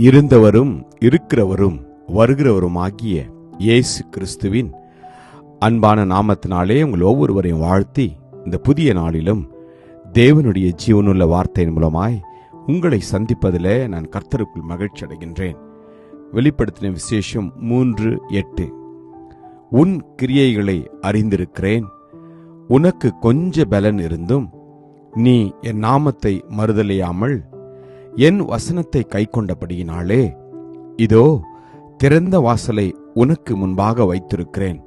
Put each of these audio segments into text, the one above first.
இருந்தவரும் இருக்கிறவரும் வருகிறவருமாகிய இயேசு கிறிஸ்துவின் அன்பான நாமத்தினாலே உங்கள் ஒவ்வொருவரையும் வாழ்த்தி இந்த புதிய நாளிலும் தேவனுடைய ஜீவனுள்ள வார்த்தையின் மூலமாய் உங்களை சந்திப்பதிலே நான் கர்த்தருக்குள் மகிழ்ச்சி அடைகின்றேன். வெளிப்படுத்தின விசேஷம் மூன்று எட்டு. உன் கிரியைகளை அறிந்திருக்கிறேன். உனக்கு கொஞ்ச பலன் இருந்தும் நீ என் நாமத்தை மறுதலையாமல் என் வசனத்தை கைக்கொண்டபடியினாலே இதோ திறந்த வாசலை உனக்கு முன்பாக வைத்திருக்கிறேன்.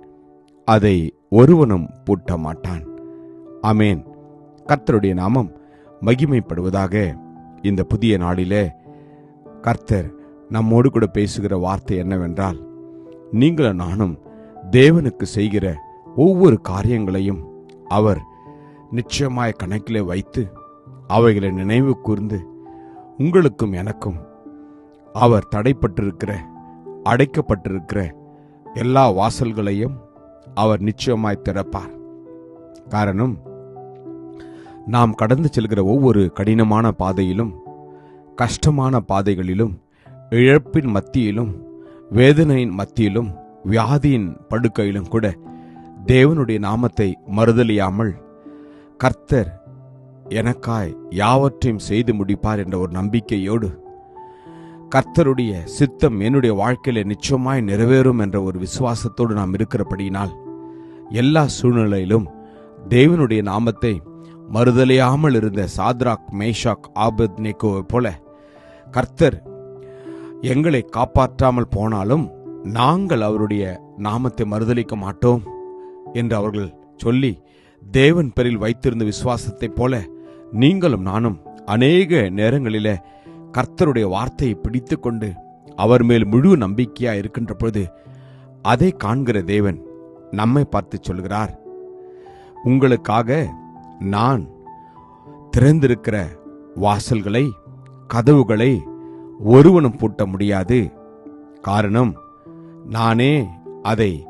அதை ஒருவனும் பூட்ட மாட்டான் அமேன் கர்த்தருடைய நாமம் மகிமைப்படுவதாக இந்த புதிய நாளிலே கர்த்தர் நம்மோடு கூட பேசுகிற வார்த்தை என்னவென்றால் நீங்களும் நானும் தேவனுக்கு செய்கிற ஒவ்வொரு காரியங்களையும் அவர் நிச்சயமாய் கணக்கிலே வைத்து அவைகளை நினைவு கூர்ந்து உங்களுக்கும் எனக்கும் அவர் தடைப்பட்டிருக்கிற அடைக்கப்பட்டிருக்கிற எல்லா வாசல்களையும் அவர் நிச்சயமாய் திறப்பார். காரணம் நாம் கடந்து செல்கிற ஒவ்வொரு கடினமான பாதையிலும் கஷ்டமான பாதைகளிலும் இழப்பின் மத்தியிலும் வேதனையின் மத்தியிலும் வியாதியின் படுக்கையிலும் கூட தேவனுடைய நாமத்தை மறுதலியாமல் கர்த்தர் எனக்காய் யாவற்றையும் செய்து முடிப்பார் என்ற ஒரு நம்பிக்கையோடு கர்த்தருடைய சித்தம் என்னுடைய வாழ்க்கையில நிச்சயமாய் நிறைவேறும் என்ற ஒரு விசுவாசத்தோடு நாம் இருக்கிறபடியினால் எல்லா சூழ்நிலையிலும் தேவனுடைய நாமத்தை மறுதலையாமல் இருந்த சாத்ராக் மேஷாக் ஆபத் நேக்கோவை போல கர்த்தர் எங்களை காப்பாற்றாமல் போனாலும் நாங்கள் அவருடைய நாமத்தை மறுதலிக்க மாட்டோம் என்று அவர்கள் சொல்லி தேவன் பெரில் வைத்திருந்த விசுவாசத்தைப் போல நீங்களும் நானும் அநேக நேரங்களில் கர்த்தருடைய வார்த்தையை பிடித்துக்கொண்டு அவர் மேல் முழு நம்பிக்கையா இருக்கின்ற பொழுது அதை காண்கிற தேவன் நம்மை பார்த்து சொல்கிறார். உங்களுக்காக நான் திறந்திருக்கிற வாசல்களை கதவுகளை ஒருவனும் பூட்ட முடியாது. காரணம் நானே அதை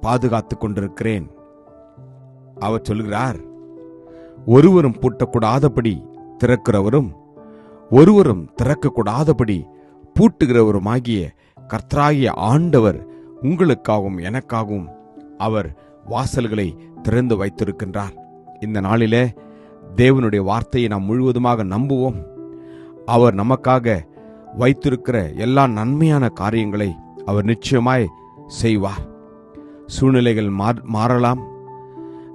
பாதுகாத்து கொண்டிருக்கிறேன். அவர் சொல்கிறார் ஒருவரும் பூட்டக்கூடாதபடி திறக்கிறவரும் ஒருவரும் திறக்கக்கூடாதபடி பூட்டுகிறவருமாகிய கர்த்தராகிய ஆண்டவர் உங்களுக்காகவும் எனக்காகவும் அவர் வாசல்களை திறந்து வைத்திருக்கின்றார். இந்த நாளிலே தேவனுடைய வார்த்தையை நாம் முழுவதுமாக நம்புவோம். அவர் நமக்காக வைத்திருக்கிற எல்லா நன்மையான காரியங்களை அவர் நிச்சயமாய் செய்வார். சூழ்நிலைகள் மாற- மாறலாம்.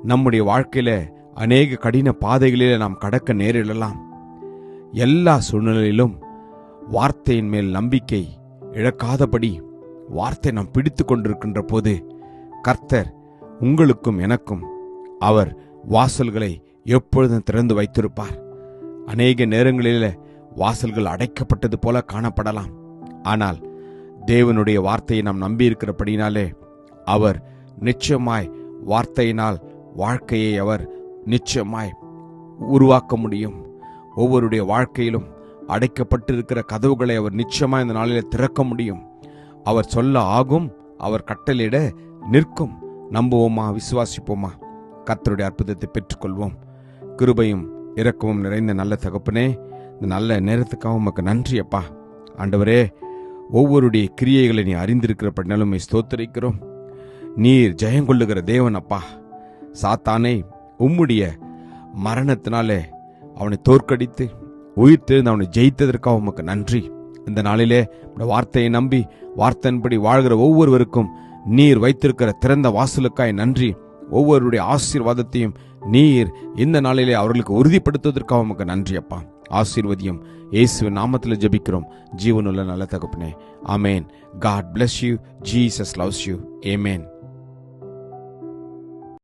நம்முடைய வாழ்க்கையில அநேக கடின பாதைகளிலே நாம் கடக்க நேரிடலாம். எல்லா சூழ்நிலையிலும் வார்த்தையின் மேல் நம்பிக்கை இழக்காதபடி வார்த்தை நாம் பிடித்து கொண்டிருக்கின்ற போது கர்த்தர் உங்களுக்கும் எனக்கும் அவர் வாசல்களை எப்பொழுதும் திறந்து வைத்திருப்பார். அநேக நேரங்களில் வாசல்கள் அடைக்கப்பட்டது போல காணப்படலாம். ஆனால் தேவனுடைய வார்த்தையை நாம் நம்பியிருக்கிறபடினாலே அவர் நிச்சயமாய் வார்த்தையினால் வாழ்க்கையை அவர் நிச்சயமாய் உருவாக்க முடியும். ஒவ்வொருடைய வாழ்க்கையிலும் அடைக்கப்பட்டிருக்கிற கதவுகளை அவர் நிச்சயமாய் இந்த நாளில் திறக்க முடியும். அவர் சொல்ல ஆகும் அவர் கட்டளையிட நிற்கும். நம்புவோமா விசுவாசிப்போமா? கத்தருடைய அற்புதத்தை பெற்றுக்கொள்வோம். கிருபையும் இரக்கமும் நிறைந்த நல்ல தகப்பனே இந்த நல்ல நேரத்துக்காக உமக்கு நன்றி அப்பா. ஆண்டவரே ஒவ்வொருடைய கிரியைகளை நீ அறிந்திருக்கிறபடினாலும் ஸ்தோத்தரிக்கிறோம். நீர் ஜெயங்கொள்ளுகிற தேவன் அப்பா. சாத்தானை உம்முடைய மரணத்தினாலே அவனை தோற்கடித்து உயிர் தெரிந்து அவனை ஜெயித்ததற்காக உமக்கு நன்றி. இந்த நாளிலே வார்த்தையை நம்பி வார்த்தையின்படி வாழ்கிற ஒவ்வொருவருக்கும் நீர் வைத்திருக்கிற திறந்த வாசலுக்காய் நன்றி. ஒவ்வொருடைய ஆசீர்வாதத்தையும் நீர் இந்த நாளிலே அவர்களுக்கு உறுதிப்படுத்துவதற்காக உமக்கு நன்றி அப்பா. ஆசீர்வதியும் இயேசுவின் நாமத்தில் ஜெபிக்கிறோம். ஜீவனுள்ள நல்ல தகப்பனே. Amen. God bless you Jesus loves you amen